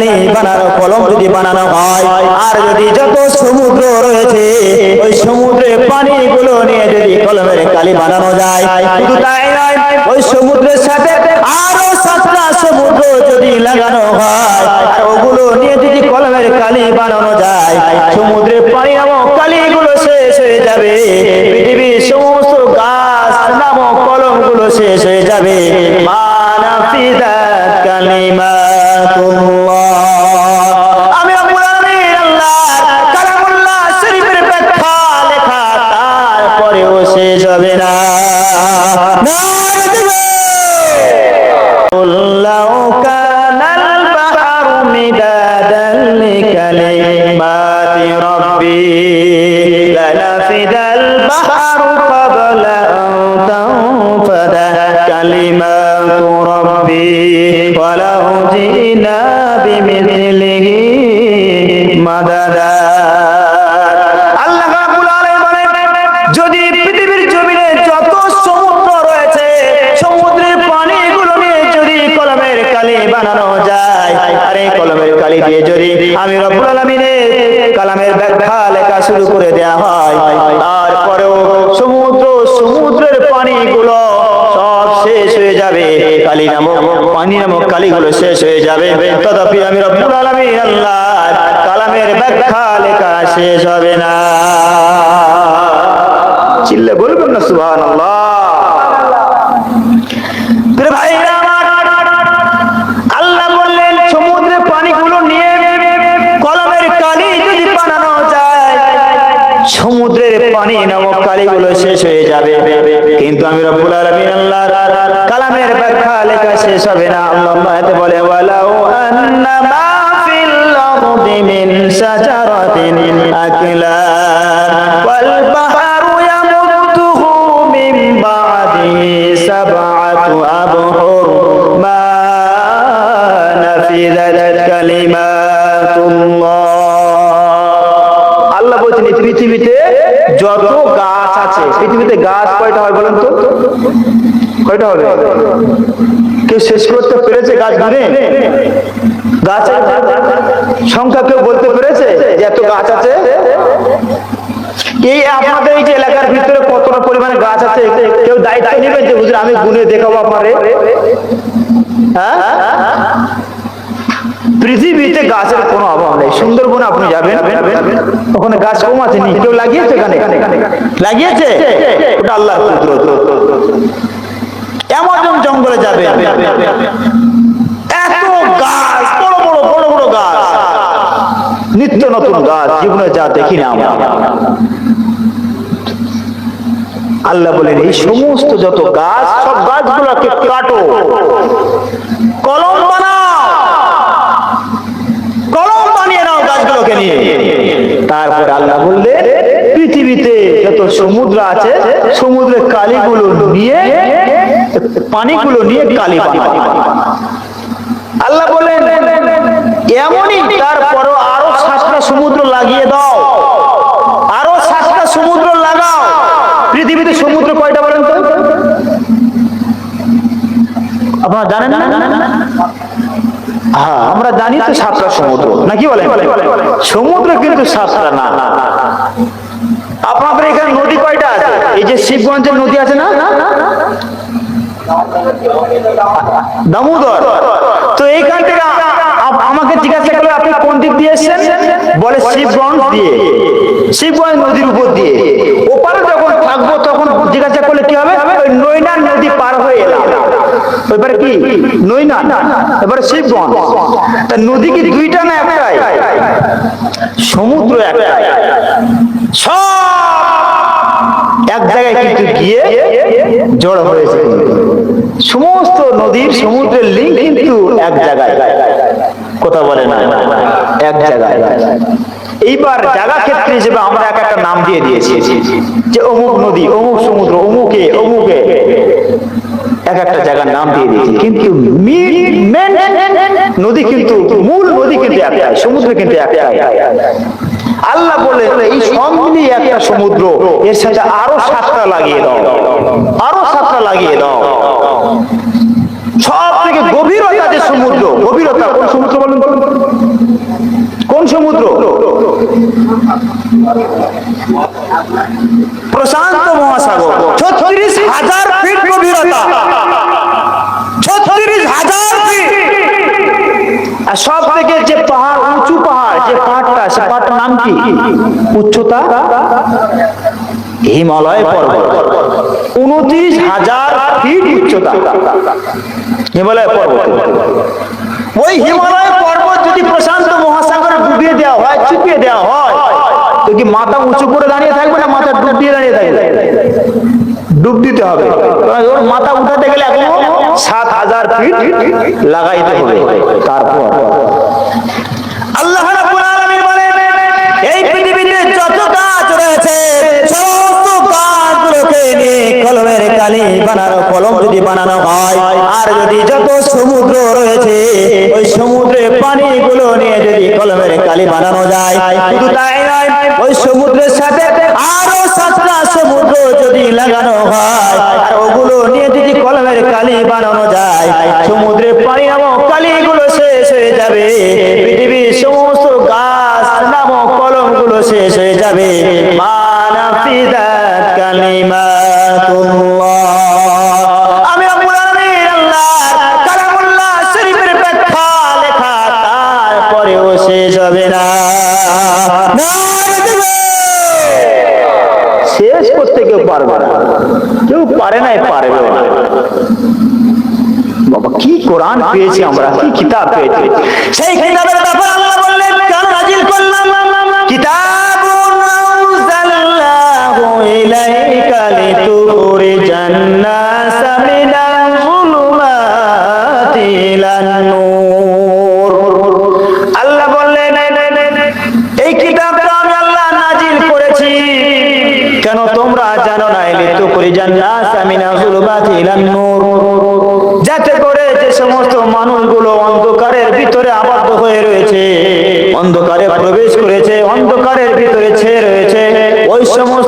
কালি বানানো কলম যদি বানানো হয়, আর যদি যত সমুদ্র রয়েছে, ওই সমুদ্রের পানিগুলো নিয়ে যদি কলমের কালি বানানো যায়, শুধু তাই নয়, ওই সমুদ্রের সাথে আরও সাতটা সমুদ্র যদি লাগানো হয় ওগুলো নিয়ে যদি কলমের কালি বানানো যায়, সমুদ্রের পানি নামক কালিগুলো শেষ হয়ে হবে না নারে দিবে قل لو كان البحر مدادا لكلمات ربي لنفد البحر শুরু করে দেয়া হয়। তারপরেও সমুদ্র, সমুদ্রের পানিগুলো সব শেষ হয়ে যাবে। কালী নামক পানি নামক কালিগুলো শেষ হয়ে যাবে। তথাপি আমি রব্বুল আলামিন আল্লাহ কালামের ব্যাখ্যা লেখা শেষ হবে না। চিল্লে বলবেন না সুবহান পানি নামক কালিগুলো শেষ হয়ে যাবে। কিন্তু আমি রব্বুল আলামিন আল্লাহর কালামের ব্যাখ্যা লেখা শেষ হবে না। আল্লাহ বলে, ওয়ালাউ আন্না মা ফিল আরদি মিন শাজারাতিন পৃথিবীতে গাছ কয়টা হয় বলেন তো? কয়টা হবে? কেউ শেষ করতে পেরেছে গাছ ঘুরে গাছের সংখ্যা কেউ বলতে পেরেছে যে এত গাছ আছে? এই আপনাদের এই যে এলাকার ভিতরে কতটা পরিমাণে গাছ আছে? কেউ দায়িত্ব নেবেন যে, হুজুর, আমি গুনে দেখাবো আপনারে। হ্যাঁ? পৃথিবীতে গাছের কোনো অভাব নেই। সুন্দরবনে আপনি যাবেন, ওখানে গাছ কম আছে নি কেউ লাগিয়েছে এখানে? লাগিয়েছে? ওটা আল্লাহ এমন জঙ্গলে যাবে এত গাছ, বড় বড় বড় বড় গাছ। নিত্য নতুন গাছ, জীবনে যা দেখি আমরা। আল্লাহ বলেন, এই সমস্ত যত গাছ, সব গাছগুলোকে কাটো কলম বানাও কলম বানিয়ে নাও গাছগুলোকে নিয়ে তারপর আল্লাহ বললেন পৃথিবীতে যত সমুদ্র আছে সমুদ্রের কালিগুলো নিয়ে, পানিগুলো নিয়ে কালি আল্লাহ বলেন, এমনই তারপরও আরও সাতটা সমুদ্র লাগিয়ে দাও। আরও সাতটা সমুদ্র লাগাও। পৃথিবীতে সমুদ্র কয়টা বলেন তো? আপনারা জানেন না? হ্যাঁ আমরা জানি তো সাতটা সমুদ্র। নাকি বলেন? সমুদ্র কিন্তু সাতটা না। আপনাদের এখানে নদী কয়টা আছে? এই যে শিবগঞ্জের নদী আছে না? দামোদর। তো এইখান থেকে আমাকে জিজ্ঞাসা করলে, আপনি কোন দিক দিয়ে এসেছেন? বলে, শিবগঞ্জ দিয়ে। শিবগঞ্জ নদীর উপর দিয়ে। ওপারে যখন থাকব, তখন জিজ্ঞাসা করলে কি হবে? ওই নৈনা নদী পার হয়ে এলাম। এবারে কি? নৈনা? এবারে শিবগঞ্জ। তা নদী কি দুইটা না একটাই? সমুদ্র একটাই। সব জায়গায় কিন্তু গিয়ে জড় হয়েছে। সমস্ত নদীর সমুদ্রের লিঙ্ক কিন্তু এক জায়গায়। কথা বলে না। এক জায়গায়। এইবার জায়গা ক্ষেত্রে হিসেবে আমরা এক একটা নাম দিয়ে দিয়েছি। যে অমুক নদী, অমুক সমুদ্র, অমুকে অমুকে। এক একটা জায়গার নাম দিয়ে দিয়েছি। কিন্তু নদী কিন্তু, মূল নদী কিন্তু একটাই, সমুদ্র কিন্তু একটাই। আল্লাহ বলে, এই সব মিলিয়ে একটা সমুদ্র, এর সাথে আরও সাতটা লাগিয়ে দাও, আরও সাতটা লাগিয়ে দাও। সব থেকে গভীরতা যে সমুদ্র, গভীরতা কোন সমুদ্র বলুন? সমুদ্র? প্রশান্ত মহাসাগর ছত্রিশ হাজার ফিট গভীরতা ছত্রিশ হাজার ফিট আর সব থেকে যে পাহাড় উঁচু পাহাড় যে পাহাড়টা সে পাহাড়টার নাম কি? উচ্চতা? হিমালয় পর্বত। উনত্রিশ হাজার ফিট উচ্চতা। হিমালয় পর্বত। ওই হিমালয় পর্বত যদি প্রশান্ত মহাসাগরে ডুবিয়ে দেওয়া হয়, চুপিয়ে দেওয়া হয়, তো কি মাথা উঁচু করে দাঁড়িয়ে থাকবে না মাথা ডুব দিয়ে দাঁড়িয়ে থাকবে? ডুব দিতে হবে। ওর মাথা উঠাতে গেলে এখন সাত হাজার ফিট লাগাইতে হবে। তারপর কালি বানানো কলম যদি বানানো হয়, আর যদি যত সমুদ্র রয়েছে, ওই সমুদ্রের পানিগুলো নিয়ে যদি কলমের কালি বানানো যায়, শুধু তাই নয়, ওই সমুদ্রের সাথে আরও সাতটা সমুদ্র যদি লাগানো হয় ওগুলো নিয়ে যদি কলমের কালি বানানো যায়, সমুদ্রের পানি নামক কালিগুলো শেষ হয়ে যাবে, পৃথিবীর সমস্ত গাছ, নামক কলমগুলো শেষ হয়ে যাবে। মানাফিদাত শেষ করতে কেউ পারবে না। কেউ পারে নাই পারবে না। বাবা, কি কোরআন পেয়েছি আমরা, কি কিতাব পেয়েছি। সেই কিতাবের যাতে করে যে সমস্ত মানুষগুলো অন্ধকারের ভিতরে আবদ্ধ হয়ে রয়েছে, অন্ধকারে প্রবেশ করেছে, অন্ধকারের ভিতরে ছেয়ে রয়েছে, ওই সমস্ত